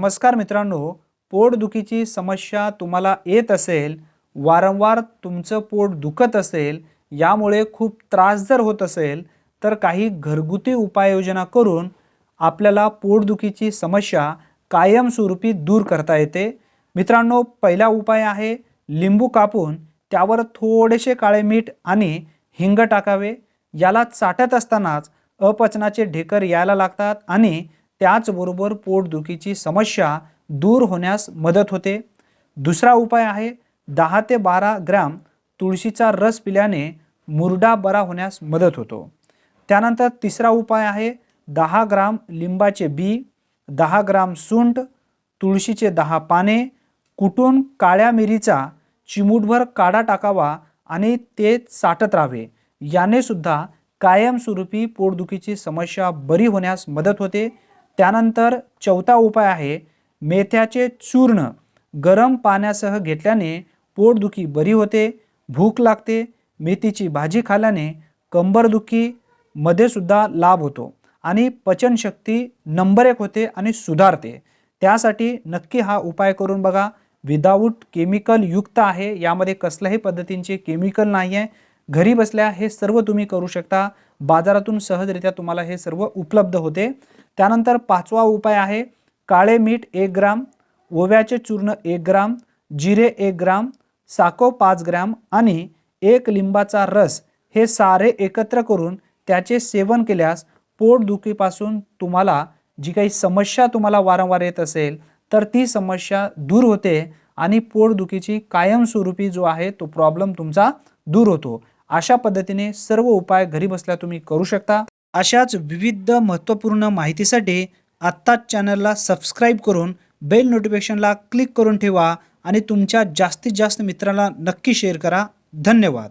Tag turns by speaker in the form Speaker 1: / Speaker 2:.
Speaker 1: नमस्कार मित्रांनो पोटदुखीची समस्या तुम्हाला येत असेल वारंवार तुमचं पोट दुखत असेल यामुळे खूप त्रास जर होत असेल तर काही घरगुती उपाययोजना करून आपल्याला पोटदुखीची समस्या कायमस्वरूपी दूर करता येते. मित्रांनो पहिला उपाय आहे लिंबू कापून त्यावर थोडेसे काळे मीठ आणि हिंग टाकावे. याला चाटत असतानाच अपचनाचे ढेकर यायला लागतात आणि त्याचबरोबर पोटदुखीची समस्या दूर होण्यास मदत होते. दुसरा उपाय आहे दहा ते बारा ग्रॅम तुळशीचा रस पिल्याने मुरडा बरा होण्यास मदत होतो. त्यानंतर तिसरा उपाय आहे दहा ग्राम लिंबाचे बी दहा ग्राम सुंठ तुळशीचे दहा पाने कुटून काळ्या मिरीचा चिमूटभर काढा टाकावा आणि ते साठत राहावे. याने सुद्धा कायमस्वरूपी पोटदुखीची समस्या बरी होण्यास मदत होते. त्यानंतर चौथा उपाय आहे मेथ्याचे चूर्ण गरम पाण्यासह घेतल्याने पोटदुखी बरी होते भूक लागते मेथीची भाजी खाल्ल्याने कंबरदुखी मध्ये सुद्धा लाभ होतो आणि पचनशक्ती नंबर एक होते आणि सुधारते. त्यासाठी नक्की हा उपाय करून बघा. विदाऊट केमिकल युक्त आहे यामध्ये कसल्याही पद्धतींचे केमिकल नाही आहे घरी बसल्या हे सर्व तुम्ही करू शकता. बाजारातून सहजरित्या तुम्हाला हे सर्व उपलब्ध होते. त्यानंतर पाचवा उपाय आहे काळे मीठ एक ग्राम ओव्याचे चूर्ण एक ग्राम जिरे एक ग्राम साको पाच ग्राम आणि एक लिंबाचा रस हे सारे एकत्र करून त्याचे सेवन केल्यास पोटदुखीपासून तुम्हाला जी काही समस्या तुम्हाला वारंवार येत असेल तर ती समस्या दूर होते आणि पोटदुखीची कायमस्वरूपी जो आहे तो प्रॉब्लेम तुमचा दूर होतो. अशा पद्धतीने सर्व उपाय घरी बसल्या तुम्ही करू शकता. अशाच विविध महत्त्वपूर्ण माहितीसाठी आत्ताच चॅनलला सबस्क्राईब करून बेल नोटिफिकेशनला क्लिक करून ठेवा आणि तुमच्या जास्तीत जास्त मित्रांना नक्की शेअर करा. धन्यवाद.